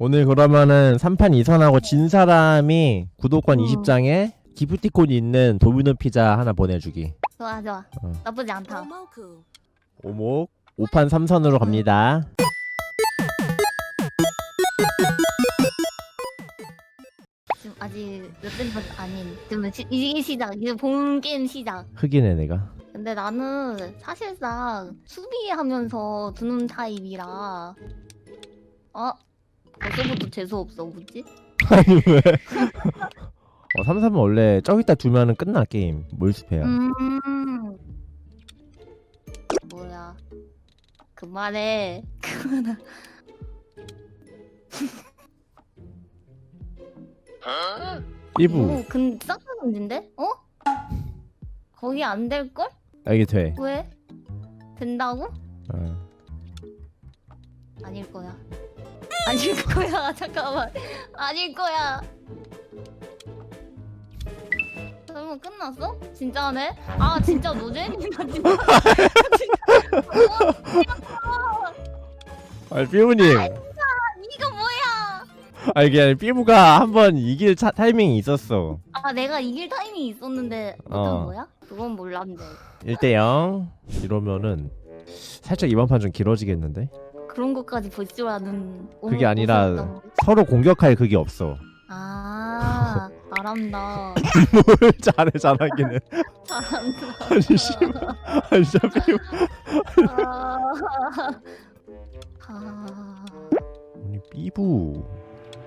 오늘 그러면은 3판 2선하고 진 사람이 구독권 음. 20장에 기프티콘이 있는 도미노 피자 하나 보내주기. 좋아 좋아 어. 나쁘지 않다 오목 5판 3선으로 갑니다. 지금 아직 몇번 아닌 지금 시, 이게 시작 이제 본 게임 시작 흑이네 내가. 근데 나는 사실상 수비하면서 두는 타입이라 어? 벌써부터 재수 없어 뭐지? 아니 왜? 어, 3, 3은 원래 저기다 두면은 끝나 게임. 몰수패야. 음 뭐야 그만해 그만해 삐부. 오, 근데 던진데? 어? 거기 안 될 걸? 아, 이게 돼. 왜? 된다고? 어. 아닐 거야. 아닐 거야. 잠깐만. 아닐 거야. 설마 끝났어? 진짜네? 아 진짜 노잼이다 진짜. 아 삐부님. 이거 뭐야? 아 이게 아니라 삐부가 한번 이길 차, 타이밍이 있었어. 아 내가 이길 타이밍이 있었는데 못한 어. 거야? 그건 몰랐네. 1대 0. 이러면은 살짝 이번 판 좀 길어지겠는데? 그런 것까지 볼 줄 아는. 그게 아니라? 서로 공격할 그게 없어. 아 잘한다. 뭘 잘해 잘하기는. 잘한다. 아니 씨발. 아니 삐부. 아, 아, 아니 삐부.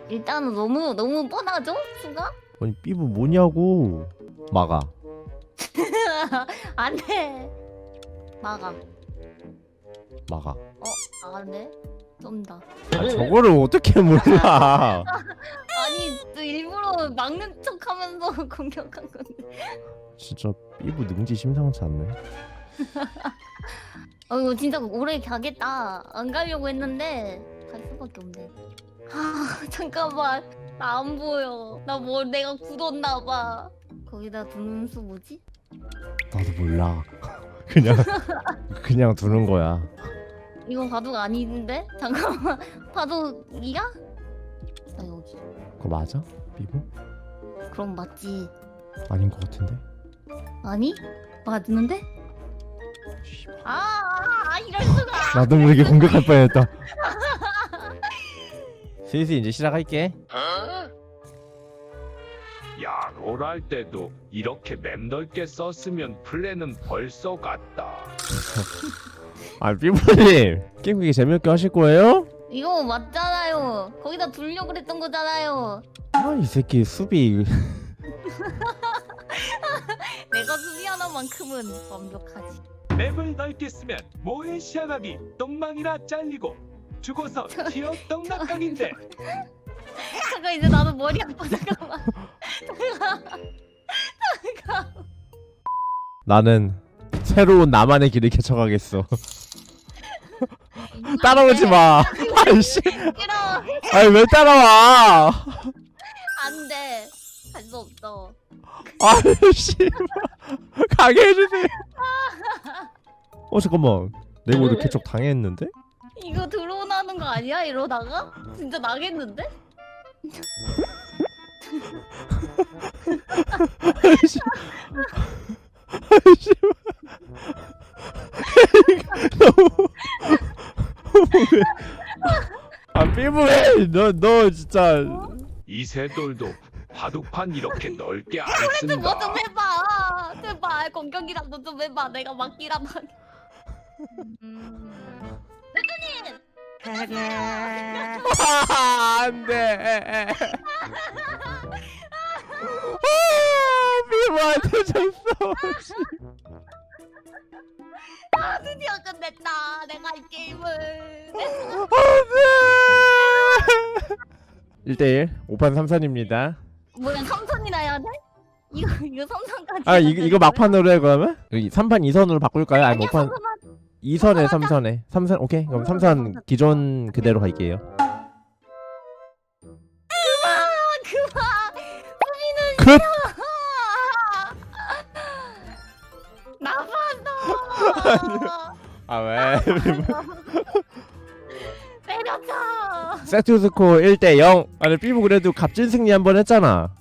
일단은 너무 너무 뻔하죠 수가? 아니 삐부 뭐냐고. 막아. 안돼 막아 막아. 안돼 좀더 아, 저거를 어떻게 몰라? 아니 또 일부러 막는 척 하면서 공격한 건데. 진짜 삐부 능지 심상치 않네. 어 이거 진짜 오래 가겠다. 안 가려고 했는데 갈 수밖에 없네. 아 잠깐만. 나 안 보여. 나 뭐 내가 굳었나 봐. 거기다 두는 수 뭐지? 나도 몰라. 그냥 그냥 두는 거야. 이거 바둑 아닌데? 잠깐만 바둑이야? 나 여기 그거 맞아? 삐부? 그럼 맞지 아닌 것 같은데. 아니? 맞는데? 씨발. 아, 아, 아 이럴 수가 나도 모르게 공격할 뻔했다. 슬슬 이제 시작할게. 야, 롤할 때도 이렇게 맵 넓게 썼으면 플랜은 벌써 갔다. 아 삐부님 게임 그게 재밌게 하실 거예요? 이거 맞잖아요. 거기다 두려고 그랬던 거잖아요. 아 이 새끼 수비. 내가 수비 하나만큼은 완벽하지. 맵을 넓게 쓰면 뭐해 시야각이 똥망이나 잘리고 죽어서 기어 똥낙각인데. 잠깐 이제 나도 머리 아파 잠깐만 나는 새로운 나만의 길을 개척하겠어. 따라오지 마. 아이씨. 싫어 아니 왜 따라와? 안돼 할수 없어 아이씨. 가게 해주세요. 어 잠깐만. 내가 오늘 개척 당했는데? 이거 드론하는 거 아니야 이러다가? 진짜 나겠는데? 아이씨. 너무. 왜? 아 삐부해. 너 너 진짜. 이세돌도 바둑판 이렇게 넓게 안 그래도 뭐좀 쓴다. 해봐 제발 공격이라도 좀 해봐 내가 막기라도 하게 음... 대표님! 아, 안 돼. 아, 삐부한테 졌어. 아 드디어 끝냈다 내가 이 게임을 안 돼. 1대1 5판 3선입니다. 뭐야 삼선이나 해야 돼? 이거 이거 삼선까지 아 이거 이거 막판으로 해 그러면? 여기 3판 2선으로 바꿀까요? 아니 아니야 5판 삼선만 2선에 3선에 3선 오케이 그럼 3선 기존 그대로 갈게요. 그만 수비는 그 나봤어 아 왜? 세트 스코어 1대 0 아니 삐부 그래도 값진 승리 한 번 했잖아.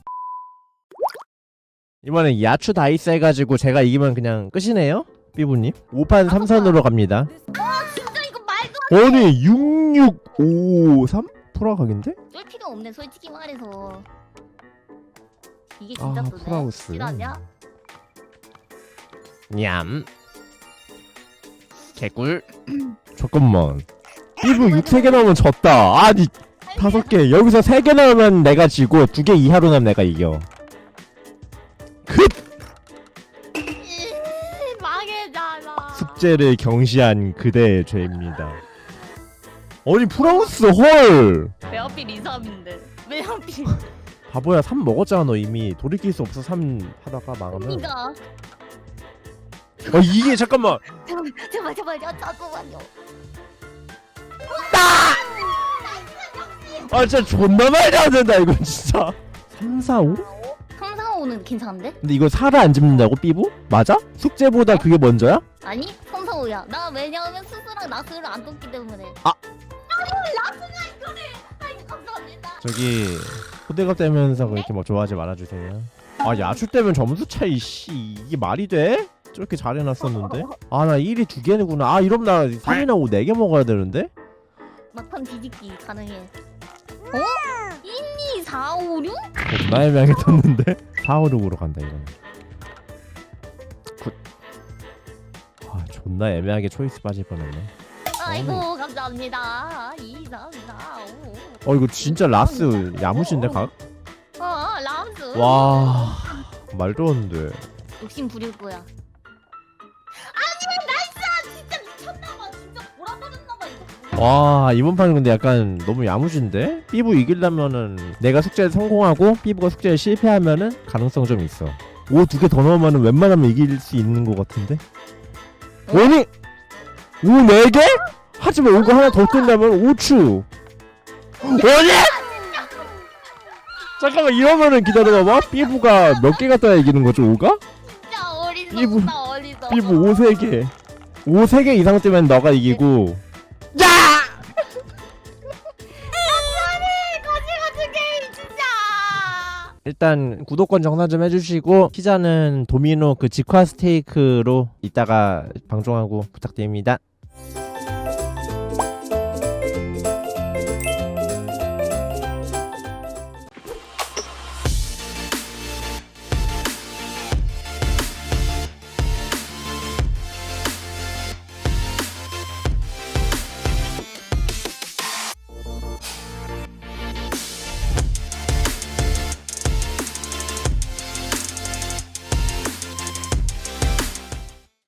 이번엔 야추 다이스 해가지고 제가 이기면 그냥 끝이네요 삐부님? 5판 3선으로 갑니다. 진짜 이거 말도 아니 6653? 풀어가긴데? 쫄 필요 없네 솔직히 말해서. 이게 아, 진짜 뜨네. 프라우스. 실화냐? 냠. 개꿀. 잠깐만 삐부 6 3개 나오면 졌다. 아니 다섯 개. 여기서 세개 나오면 내가 지고 두개 이하로 나면 내가 이겨. 그 이, 망해잖아 숙제를 경시한 그대의 죄입니다. 아니 프랑스 헐! 왜 하필 2, 3인데. 왜 하필. 바보야 3 먹었잖아 너 이미. 돌이킬 수 없어 3 하다가 망하면. 언니가 어 이게 잠깐만! 제발 제발 제발 야 잠깐만요 아 진짜 존나 말이 안 된다 이거 진짜 3, 4, 5? 3, 4, 5는 괜찮은데? 근데 이거 살을 안 집는다고 삐부? 맞아? 숙제보다 그게 먼저야? 아니 3, 4, 5야 나 왜냐하면 수수랑 나스를 안 떴기 때문에 아. 아니 감사합니다 저기 호들갑 대면서 그렇게 뭐 좋아하지 말아주세요 아 야추 때면 점수 차이 씨 이게 말이 돼? 저렇게 잘 해놨었는데 아 나 1위 두 개구나 아 이러면 나 3이나 5, 4개 먹어야 되는데? 막판 뒤집기 가능해 어? 1, 2, 4, 5, 6? 존나 애매하게 떴는데? 4, 5, 6으로 간다 이거는. 굿. 아 존나 애매하게 초이스 빠질 뻔했네. 아이고 감사합니다. 2, 3, 4, 5 어 이거 진짜 라스 야무진데 각? 어 라운드 와 말도 안돼 욕심 부릴 거야. 아니 나이스! 진짜 미쳤나봐. 돌아버렸나봐 이거 와 이번 판은 근데 약간 너무 야무진데? 삐부 이기려면은 내가 숙제를 성공하고 삐부가 숙제를 실패하면은 가능성 좀 있어 오 두 개 더 넣으면은 웬만하면 이길 수 있는 것 같은데? 어? 아니 오 네 개? 하지만 오거 하나 더 뜬다면 오추 아니 잠깐만 이러면은 기다려봐봐 삐부가 몇 개가 떠야 이기는 거죠 오가? 진짜 어리석다 삐부- 어리석어 삐부 오세 개. 오 세 개 이상 뜨면 너가 이기고. 야! 거지 같은 게임 진짜 일단 구독권 정산 좀 해주시고 피자는 도미노 그 직화 스테이크로 이따가 방송하고 부탁드립니다.